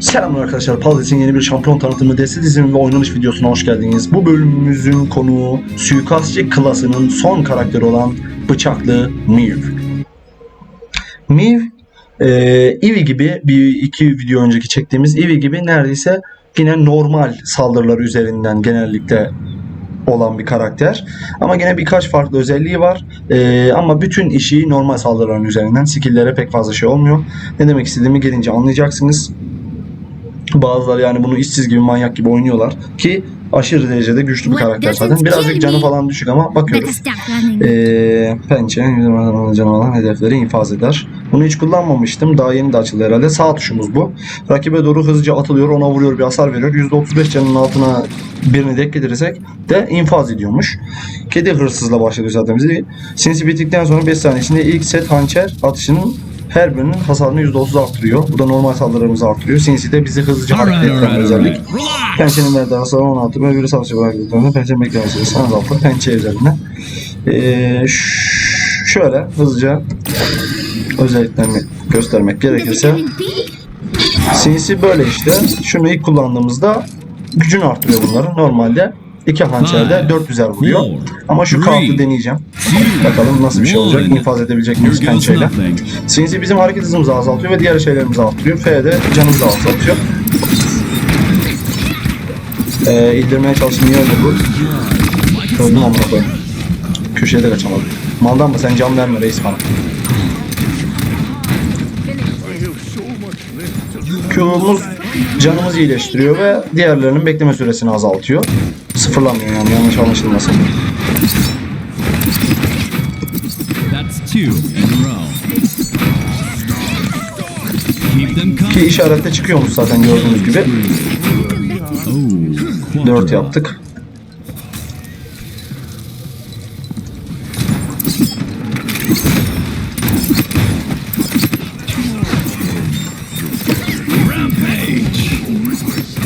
Selamlar arkadaşlar. Paldes'in yeni bir şampiyon tanıtımı desi dizimi ve oynanış videosuna hoş geldiniz. Bu bölümümüzün konuğu suikastçı klasının son karakteri olan bıçaklı Miv. Miv, e, Eevee gibi bir iki video önceki çektiğimiz Eevee gibi neredeyse yine normal saldırıları üzerinden genellikle olan bir karakter. Ama gene birkaç farklı özelliği var. E, ama bütün işi normal saldırıların üzerinden. Skill'lere pek fazla şey olmuyor. Ne demek istediğimi gelince anlayacaksınız. Bazıları yani bunu işsiz gibi manyak gibi oynuyorlar ki aşırı derecede güçlü bir karakter zaten. Birazcık canı falan düşük ama bakıyoruz. Ee, pençe canı olan hedefleri infaz eder. Bunu hiç kullanmamıştım. Daha yeni de açıldı herhalde. Sağ tuşumuz bu. Rakibe doğru hızlıca atılıyor. Ona vuruyor bir hasar veriyor. %35 canının altına birini denk getirirsek de infaz ediyormuş. Kedi hırsızla başlıyor zaten bizi. Sinsi bittikten sonra 5 saniye içinde ilk set hançer atışının her birinin hasarını %30 arttırıyor. Bu da normal saldırılarımızı arttırıyor. Sinsi de bizi hızlıca hareket ettiren bir özellik. Pençenin verdiği hasar 16 ve virüs bıraktığı zaman pençe beklemesi sana azaltır pençe üzerine. Ee, şöyle hızlıca özelliklerini göstermek gerekirse sinsi böyle işte. Şunu ilk kullandığımızda gücünü artırıyor bunların. Normalde iki hançerde 400'er vuruyor. Ama şu kartı deneyeceğim. Bakalım nasıl bir şey olacak. İnfaz edebilecek miyiz pençeyle. Sinsi bizim hareket hızımızı azaltıyor ve diğer şeylerimizi arttırıyor. F de canımızı azaltıyor. Ee, indirmeye çalıştım niye öyle bu? Öldüm amına koyayım. Köşeye de kaçamadım. Maldan mı sen can verme reis bana. Q'muz canımızı iyileştiriyor ve diğerlerinin bekleme süresini azaltıyor. Sıfırlamıyor yani yanlış anlaşılmasın. Ki işarette çıkıyormuş zaten gördüğünüz gibi. Oh, 4 quadra. yaptık.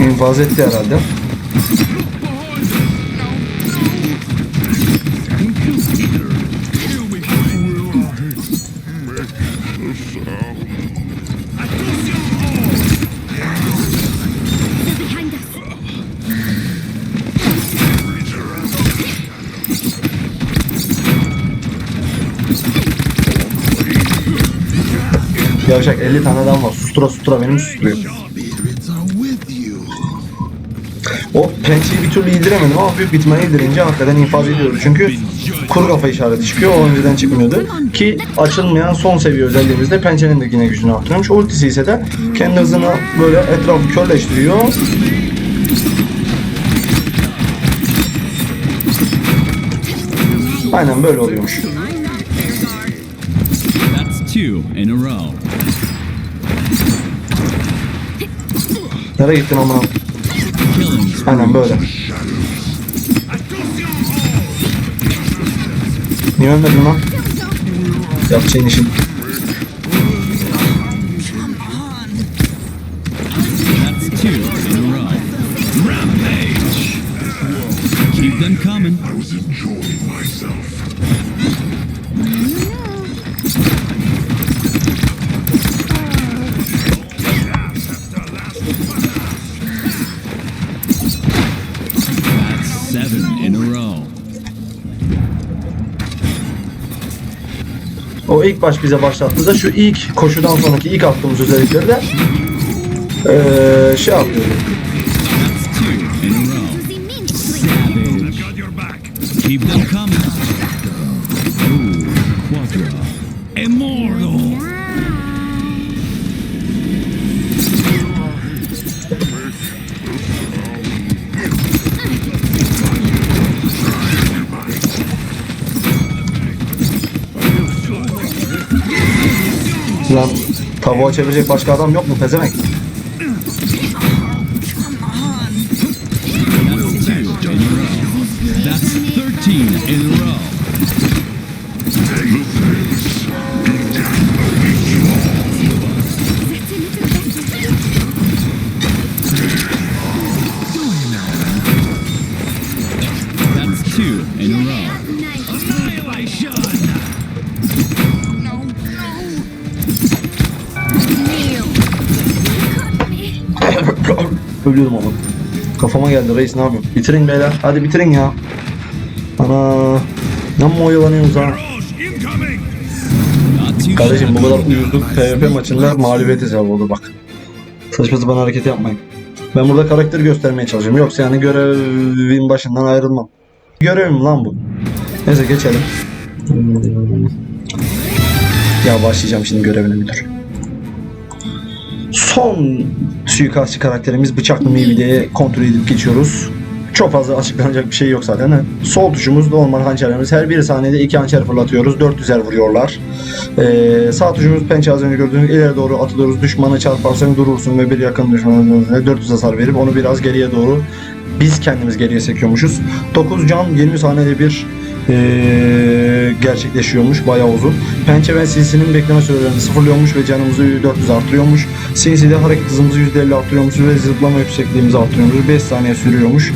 İnfaz etti herhalde. Yavşak 50 tane adam var. Sustura sustura beni mi susturuyor? O pençeyi bir türlü indiremedim ama büyük bitmeye indirince hakikaten infaz ediyoruz. Çünkü kuru kafa işareti çıkıyor. O önceden çıkmıyordu. Ki açılmayan son seviye özelliğimizde pençenin de yine gücünü arttırıyormuş. Ultisi ise de kendi hızını böyle etrafı körleştiriyor. Aynen böyle oluyormuş. Two in a row. Nereye gittin amına? Aynen böyle. Niye ölmedin lan? Yapacağın işin. That's two in a row. Rampage. Keep O ilk baş bize başlattığında şu ilk koşudan sonraki ilk attığımız özellikleri de eee şey yapıyordu. Keep them coming. Lan tavuğa çevirecek başka adam yok mu row. That's 13 in a row. Ölüyorum ama. Kafama geldi reis ne yapayım? Bitirin beyler. Hadi bitirin ya. Ana. Ne mi oyalanıyorsunuz ha? Kardeşim bu kadar uyuzluk PvP maçında mağlubiyet hesabı oldu bak. Saçma sapan hareket yapmayın. Ben burada karakter göstermeye çalışıyorum. Yoksa yani görevin başından ayrılmam. Görevim lan bu. Neyse geçelim. Ya başlayacağım şimdi görevine müdür. Son suikastçı karakterimiz bıçaklı meyveyi kontrol edip geçiyoruz. Çok fazla açıklanacak bir şey yok zaten. ha. Sol tuşumuz normal hançerlerimiz. Her bir saniyede iki hançer fırlatıyoruz. 400'er vuruyorlar. Ee, sağ tuşumuz pençe az önce gördüğünüz ileri doğru atılıyoruz. Düşmanı çarparsan durursun ve bir yakın düşmanına 400 hasar verip onu biraz geriye doğru biz kendimiz geriye sekiyormuşuz. 9 can 20 saniyede bir ee, gerçekleşiyormuş. Bayağı uzun. Pençe ve sinsinin bekleme sürelerini sıfırlıyormuş ve canımızı 400 artırıyormuş. Sinsi de hareket hızımızı %50 artırıyormuş ve zıplama yüksekliğimizi artırıyormuş. 5 saniye sürüyormuş.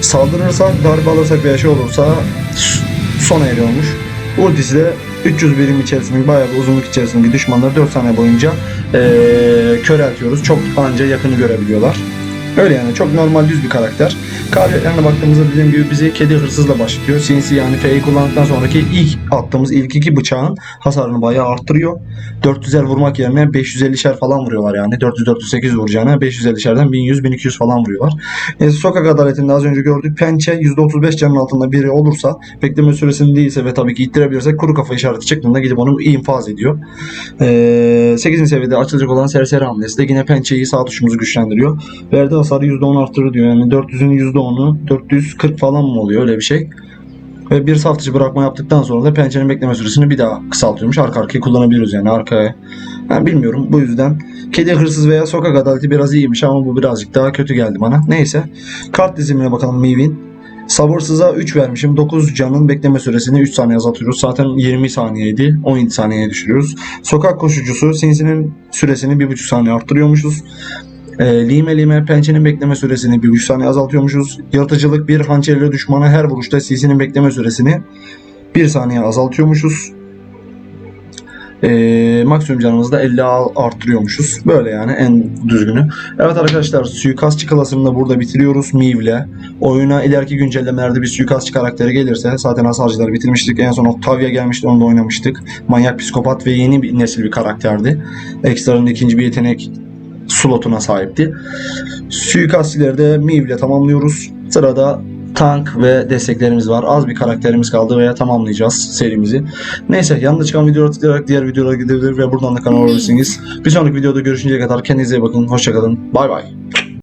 Saldırırsak, darbe alırsak veya şey olursa sona eriyormuş. Ultisi de 300 birim içerisindeki bayağı bir uzunluk içerisindeki düşmanları 4 saniye boyunca eee köreltiyoruz. Çok anca yakını görebiliyorlar. Öyle yani çok normal düz bir karakter. Kabiliyetlerine baktığımızda dediğim gibi bizi kedi hırsızla başlatıyor. CNC yani F'yi kullandıktan sonraki ilk attığımız ilk iki bıçağın hasarını bayağı arttırıyor. 400'er vurmak yerine 550'şer falan vuruyorlar yani. 400-408 vuracağına 550'şerden 1100-1200 falan vuruyorlar. E, sokak adaletinde az önce gördük. Pençe %35 canın altında biri olursa bekleme süresinin değilse ve tabii ki ittirebilirsek kuru kafa işareti çıktığında gidip onu infaz ediyor. E, 8. seviyede açılacak olan serseri hamlesi de yine pençeyi sağ tuşumuzu güçlendiriyor. Verdiği hasarı %10 arttırır diyor. Yani 400'ün %10'u 440 falan mı oluyor öyle bir şey. Ve bir saf dışı bırakma yaptıktan sonra da pençenin bekleme süresini bir daha kısaltıyormuş. Arka arkaya kullanabiliyoruz yani arkaya. Ben bilmiyorum bu yüzden. Kedi hırsız veya sokak adaleti biraz iyiymiş ama bu birazcık daha kötü geldi bana. Neyse. Kart dizimine bakalım Mivin. Sabırsıza 3 vermişim. 9 canın bekleme süresini 3 saniye azaltıyoruz. Zaten 20 saniyeydi. 17 saniyeye düşürüyoruz. Sokak koşucusu sinsinin süresini 1,5 saniye arttırıyormuşuz. E, lime lime pençenin bekleme süresini 1,5 saniye azaltıyormuşuz. Yaratıcılık bir hançerle düşmana her vuruşta CC'nin bekleme süresini 1 saniye azaltıyormuşuz. E, maksimum canımızı da 50 al- arttırıyormuşuz. Böyle yani en düzgünü. Evet arkadaşlar suikastçı klasını da burada bitiriyoruz Miv'le. Oyuna ileriki güncellemelerde bir suikastçı karakteri gelirse zaten hasarcıları bitirmiştik. En son Octavia gelmişti onu da oynamıştık. Manyak psikopat ve yeni bir nesil bir karakterdi. Ekstra'nın ikinci bir yetenek slotuna sahipti. Suikastçileri de Miv ile tamamlıyoruz. Sırada tank ve desteklerimiz var. Az bir karakterimiz kaldı veya tamamlayacağız serimizi. Neyse yanında çıkan videolara tıklayarak diğer videolara gidebilir ve buradan da kanala olabilirsiniz. Bir sonraki videoda görüşünceye kadar kendinize iyi bakın. Hoşçakalın. Bay bay.